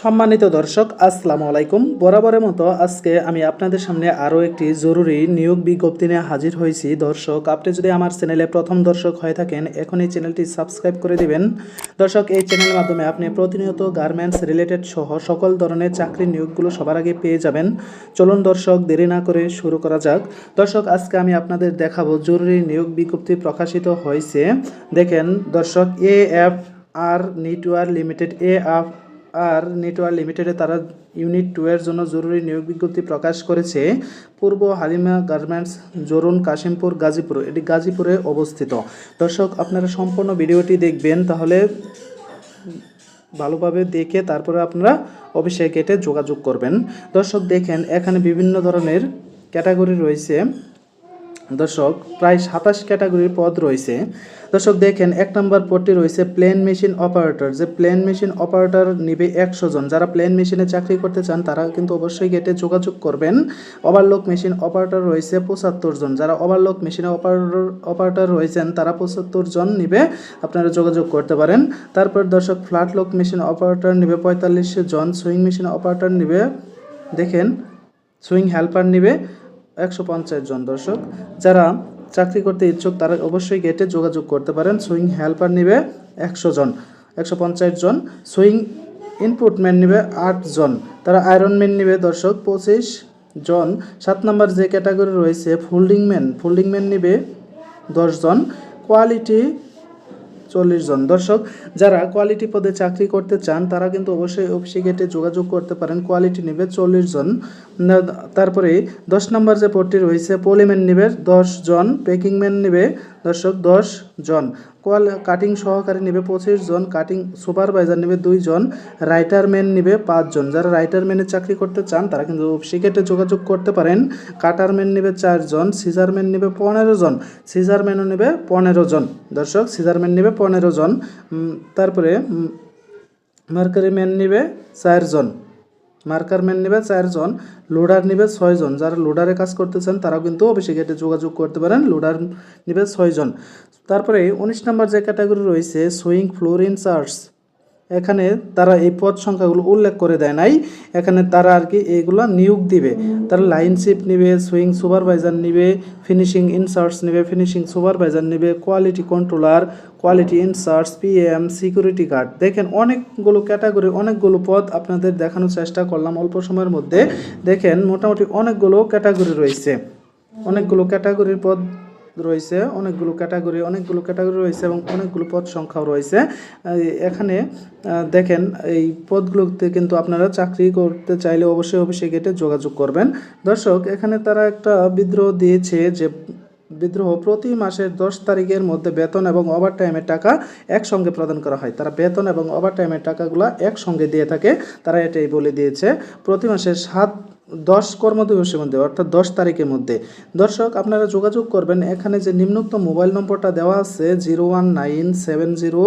সম্মানিত দর্শক, আসসালামু আলাইকুম। বরাবরের মতো আজকে আমি আপনাদের সামনে আরও একটি জরুরি নিয়োগ বিজ্ঞপ্তি নিয়ে হাজির হয়েছি। দর্শক, আপনি যদি আমার চ্যানেলে প্রথম দর্শক হয়ে থাকেন এখন এই চ্যানেলটি সাবস্ক্রাইব করে দিবেন। দর্শক, এই চ্যানেলের মাধ্যমে আপনি প্রতিনিয়ত গার্মেন্টস রিলেটেড সহ সকল ধরনের চাকরির নিয়োগগুলো সবার আগে পেয়ে যাবেন। চলুন দর্শক, দেরি না করে শুরু করা যাক। দর্শক, আজকে আমি আপনাদের দেখাবো জরুরি নিয়োগ বিজ্ঞপ্তি প্রকাশিত হয়েছে। দেখেন দর্শক, A F R network limited, A F R network লিমিটেডে তারা ইউনিট টু এর জন্য জরুরি নিয়োগ বিজ্ঞপ্তি প্রকাশ করেছে। পূর্ব হালিমা গার্মেন্টস, জরুন কাশিমপুর, গাজীপুর। এটি গাজীপুরে অবস্থিত। দর্শক, আপনারা সম্পূর্ণ ভিডিওটি দেখবেন, তাহলে ভালোভাবে দেখে তারপরে আপনারা অফিসে গেটে যোগাযোগ করবেন। দর্শক, দেখেন, এখানে বিভিন্ন ধরনের ক্যাটাগরি রয়েছে। দর্শক, প্রায় সাতাশ ক্যাটাগরির পদ রয়েছে। দর্শক, দেখেন, এক নম্বর পদটি রয়েছে প্লেন মেশিন অপারেটর। যে প্লেন মেশিন অপারেটর নিবে একশো জন। যারা প্লেন মেশিনে চাকরি করতে চান, তারা কিন্তু অবশ্যই গেটে যোগাযোগ করবেন। ওভারলোক মেশিন অপারেটর রয়েছে পঁচাত্তর জন। যারা ওভারলোক মেশিন অপারেটর অপারেটর রয়েছেন, তারা পঁচাত্তর জন নিবে। আপনারা যোগাযোগ করতে পারেন। তারপর দর্শক ফ্ল্যাট লোক মেশিন অপারেটর নিবে পঁয়তাল্লিশ জন। সুইং মেশিন অপারেটর নিবে, দেখেন, সুইং হেল্পার নিবে। একশো পঞ্চাশ জন দর্শক। যারা চাকরি করতে ইচ্ছুক, তারা অবশ্যই গেটে যোগাযোগ করতে পারেন। সুইং হেল্পার নিবে একশো জন। একশো পঞ্চাশ জন। সুইং ইনপুটম্যান নিবে আট জন। তারা আয়রনম্যান নিবে দর্শক, পঁচিশ জন। সাত নাম্বার যে ক্যাটাগরি রয়েছে ফোল্ডিংম্যান ফোল্ডিংম্যান নিবে দশজন কোয়ালিটি চল্লিশ জন। দর্শক, যারা কোয়ালিটি পদে চাকরি করতে চান, তারা কিন্তু অবশ্যই অফিসে গেটে যোগাযোগ করতে পারেন। কোয়ালিটি নেবে চল্লিশ জন। তারপরে দশ নম্বর যে পদটি রয়েছে পলিম্যান নেবে দশ জন প্যাকিংম্যান নেবে দর্শক, দশ জন। কোয়াল কাটিং সহকারী নেবে পঁচিশ জন, কাটিং সুপারভাইজার নেবে দুইজন রাইটার ম্যান নেবে পাঁচজন যারা রাইটারম্যানের চাকরি করতে চান, তারা কিন্তু সেক্ষেত্রে যোগাযোগ করতে পারেন। কাটারম্যান নেবে চারজন সিজার ম্যান নেবে পনেরো জন, সিজারম্যানও নেবে পনেরো জন। দর্শক, সিজারম্যান নেবে পনেরো জন। তারপরে মার্কারি ম্যান নেবে চারজন মার্কার ম্যান নেবে চারজন, লোডার নেবে ছয়জন। যারা লোডারে কাজ করতে চান তারাও কিন্তু অফিসে গেটে যোগাযোগ করতে পারেন, লোডার নেবে ছয়জন। তারপরে উনিশ নম্বর যে ক্যাটাগরি রয়েছে সুইং ফ্লোর ইনচার্জ এখানে তারা এই পদ সংখ্যাগুলো উল্লেখ করে দেয় নাই। এখানে তারা আর কি এইগুলো নিয়োগ দিবে। তারা লাইন শিপ নিবে সুইং সুপারভাইজার নিবে ফিনিশিং ইনসার্টস নেবে ফিনিশিং সুপারভাইজার নেবে quality controller quality inserts PM security guard দেখেন, অনেকগুলো ক্যাটাগরি অনেকগুলো পদ আপনাদের দেখানোর চেষ্টা করলাম অল্প সময়ের মধ্যে। দেখেন, মোটামুটি অনেকগুলো ক্যাটাগরি রয়েছে। অনেকগুলো ক্যাটাগরির পদ রয়েছে, অনেকগুলো ক্যাটাগরি অনেকগুলো ক্যাটাগরি রয়েছে এবং অনেকগুলো পদ সংখ্যাও রয়েছে। এখানে দেখেন, এই পদগুলোতে কিন্তু আপনারা চাকরি করতে চাইলে অবশ্যই অফিসে গেটে যোগাযোগ করবেন। দর্শক, এখানে তারা একটা বিদ্রোহ দিয়েছে যে বিদ্রোহ প্রতি মাসের দশ তারিখের মধ্যে বেতন এবং ওভারটাইমের টাকা একসঙ্গে প্রদান করা হয়। তারা বেতন এবং ওভারটাইমের টাকাগুলো একসঙ্গে দিয়ে থাকে। তারা এটাই বলে দিয়েছে। প্রতি মাসের সাত, দশ কর্মদিবসের মধ্যে অর্থাৎ দশ তারিখের মধ্যে। দর্শক, আপনারা যোগাযোগ করবেন। এখানে যে নিম্নোক্ত মোবাইল নম্বরটা দেওয়া আছে, zero one nine seven zero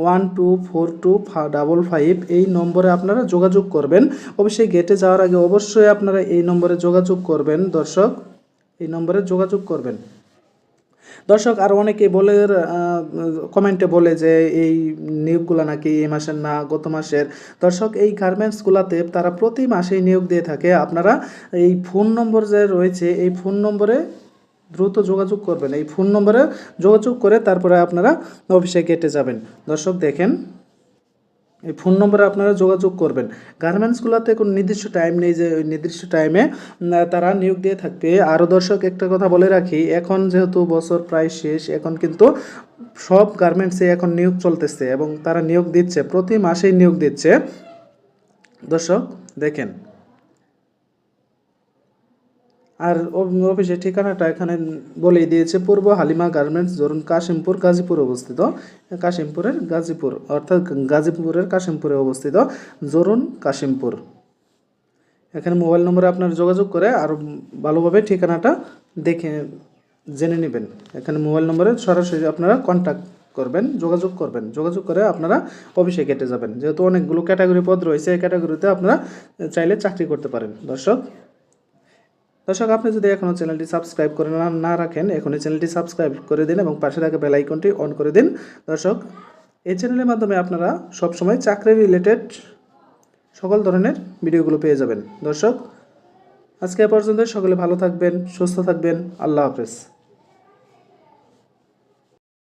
one two four two double five, এই নম্বরে আপনারা যোগাযোগ করবেন। অবশ্যই গেটে যাওয়ার আগে অবশ্যই আপনারা এই নম্বরে যোগাযোগ করবেন। দর্শক, এই নম্বরে যোগাযোগ করবেন। দর্শক, আর অনেকে বলে কমেন্টে বলে যে, এই নিয়োগগুলো নাকি এই মাসের না, গত মাসের। দর্শক, এই গার্মেন্টসগুলোতে তারা প্রতি মাসেই নিয়োগ দিয়ে থাকে। আপনারা এই ফোন নম্বর যে রয়েছে, এই ফোন নম্বরে দ্রুত যোগাযোগ করবেন। এই ফোন নম্বরে যোগাযোগ করে তারপরে আপনারা অফিসে কেটে যাবেন। দর্শক, দেখেন। এই ফোন নম্বরে আপনারা যোগাযোগ করবেন। গার্মেন্টসগুলোতে কোনো নির্দিষ্ট টাইম নেই যে, ওই নির্দিষ্ট টাইমে তারা নিয়োগ দিয়ে থাকবে। আরও দর্শক, একটা কথা বলে রাখি, এখন যেহেতু বছর প্রায় শেষ, এখন কিন্তু সব গার্মেন্টসে এখন নিয়োগ চলতেছে এবং তারা নিয়োগ দিচ্ছে, প্রতি মাসেই নিয়োগ দিচ্ছে। দর্শক, দেখেন। আর অফিসের ঠিকানাটা এখানে বলেই দিয়েছে, পূর্ব হালিমা গার্মেন্টস, ধরুন কাশিমপুর, গাজীপুর অবস্থিত। কাশিমপুরের গাজীপুর, অর্থাৎ গাজীপুরের কাশিমপুরে অবস্থিত জরুন কাশিমপুর। এখানে মোবাইল নম্বরে আপনার যোগাযোগ করে আর ভালোভাবে ঠিকানাটা দেখে, জেনে নেবেন। এখানে মোবাইল নম্বরে সরাসরি আপনারা কন্ট্যাক্ট করবেন, যোগাযোগ করবেন। যোগাযোগ করে আপনারা অফিসে কেটে যাবেন। যেহেতু অনেকগুলো ক্যাটাগরি পদ রয়েছে, এই ক্যাটাগরিতে আপনারা চাইলে চাকরি করতে পারেন। দর্শক দর্শক, আপনি যদি এখনও চ্যানেলটি সাবস্ক্রাইব করে না না রাখেন, এখনই চ্যানেলটি সাবস্ক্রাইব করে দিন এবং পাশে থাকা বেল আইকনটি অন করে দিন। দর্শক, এই চ্যানেলের মাধ্যমে আপনারা সবসময় চাকরি রিলেটেড সকল ধরনের ভিডিওগুলো পেয়ে যাবেন। দর্শক, আজকে এ পর্যন্ত সকলে ভালো থাকবেন, সুস্থ থাকবেন। আল্লাহ হাফেজ।